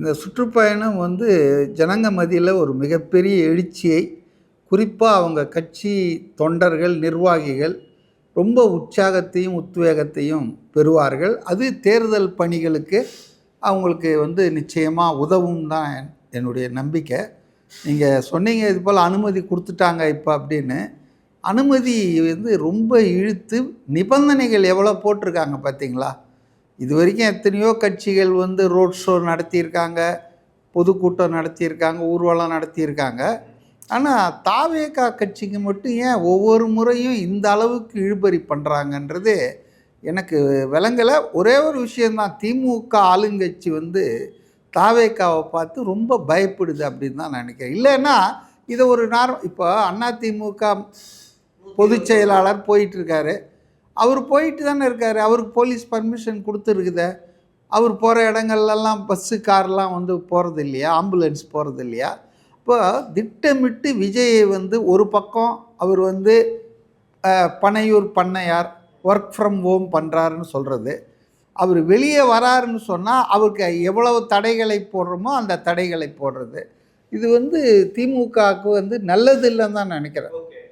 இந்த சுற்றுப்பயணம் வந்து ஜனங்க மதியில் ஒரு மிகப்பெரிய எழுச்சியை குறிப்பாக அவங்க கட்சி தொண்டர்கள் நிர்வாகிகள் ரொம்ப உற்சாகத்தையும் உத்வேகத்தையும் பெறுவார்கள். அது தேர்தல் பணிகளுக்கு அவங்களுக்கு வந்து நிச்சயமாக உதவும் தான் என்- என்னுடைய நம்பிக்கை. நீங்கள் சொன்னீங்க இது போல் அனுமதி கொடுத்துட்டாங்க இப்போ அப்படின்னு. அனுமதி வந்து ரொம்ப இழுத்து நிபந்தனைகள் எவ்வளோ போட்டிருக்காங்க பார்த்தீங்களா இது வரைக்கும் எத்தனையோ கட்சிகள் வந்து ரோட் ஷோ நடத்தியிருக்காங்க பொதுக்கூட்டம் நடத்தியிருக்காங்க ஊர்வலம் நடத்தியிருக்காங்க. ஆனால் தாவேகா கட்சிக்கு மட்டும் ஏன் ஒவ்வொரு முறையும் இந்த அளவுக்கு இழுபறி பண்ணுறாங்கன்றது எனக்கு விளங்கலை. ஒரே ஒரு விஷயந்தான் திமுக ஆளுங்கட்சி வந்து தாவேக்காவை பார்த்து ரொம்ப பயப்படுது அப்படின்னு தான் நினைக்கிறேன். இல்லைன்னா இதை ஒரு நார் இப்போ அதிமுக பொதுச் செயலாளர் போயிட்டுருக்காரு அவர் போயிட்டு தானே இருக்கார். அவருக்கு போலீஸ் பர்மிஷன் கொடுத்துருக்குதே. அவர் போகிற இடங்கள்லாம் பஸ்ஸு கார்லாம் வந்து போகிறது இல்லையா ஆம்புலன்ஸ் போகிறது இல்லையா இப்போ திட்டமிட்டு விஜயை வந்து ஒரு பக்கம் அவர் வந்து பனையூர் பண்ணையார் ஒர்க் ஃப்ரம் ஹோம் பண்ணுறாருன்னு சொல்கிறது அவர் வெளியே வராருன்னு சொன்னால் அவருக்கு எவ்வளவு தடைகளை போடுறோமோ அந்த தடைகளை போடுறது. இது வந்து திமுகவுக்கு வந்து நல்லது இல்லைன்னு தான் நினைக்கிறேன்.